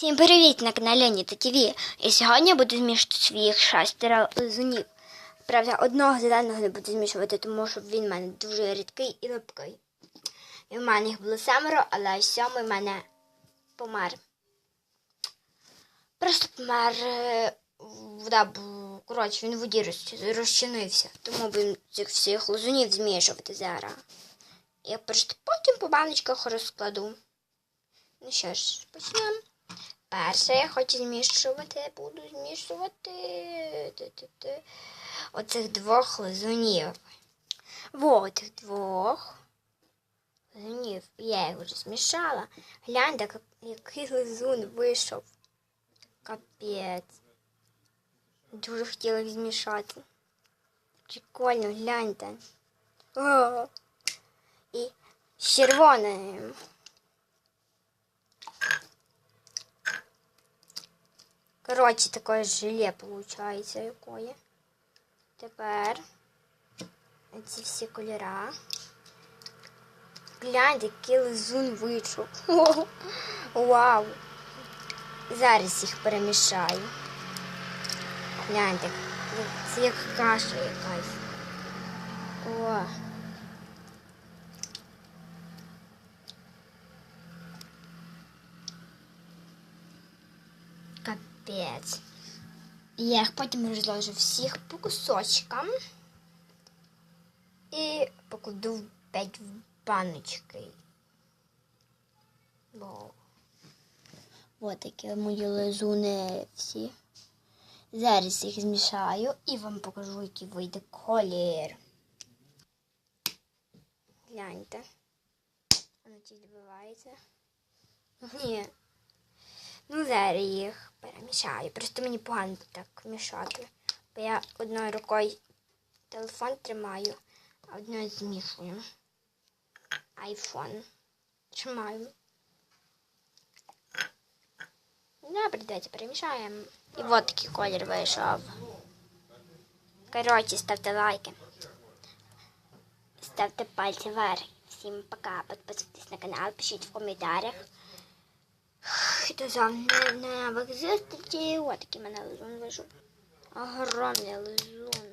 Всім привіт на каналі Аніта ТВ. І сьогодні я буду змішувати своїх шестеро лизунів. Правда, одного зеленого не буду змішувати, тому що він в мене дуже рідкий і липкий. І в мене їх було семеро, але сьомий в мене помер. Просто помер. е, Вода, коротше, він в воді розчинився. Тому будемо цих всіх лизунів змішувати зараз. Я просто потім по баночках розкладу. Ну що ж, почнемо. Перше я хочу змішувати, буду змішувати оцих двох лизунів. Во, цих двох лизунів. Я їх вже змішала. Гляньте, як- який лизун вийшов. Капець. Дуже хотіла їх змішати. Прикольно, гляньте. О! І з червоним. Коротше, таке желе виходить якої. Тепер ці всі кольора. Гляньте, який лизун вийшов. Вау! Зараз їх перемішаю. Гляньте, це як каша якась. О. Капець. Я їх потім розложу всіх по кусочкам і покладу в п'ять баночки. Вау. Ось такі мої лизуни всі. Зараз їх змішаю і вам покажу, який вийде колір. Гляньте. Воно чи добивається. Ні. Ну, зараз їх перемішаю. Просто мені погано так мішати. Бо я одною рукою телефон тримаю, а одною змішую. Айфон. Тримаю. Добре, давайте перемішаємо. І от такий колір вийшов. Коротше, ставте лайки. Ставте пальці вверх. Всім пока. Підписуйтесь на канал, пишіть в коментарях. До не нових зустрічей. Ось такий мене лизун вийшов. Огромний лизун.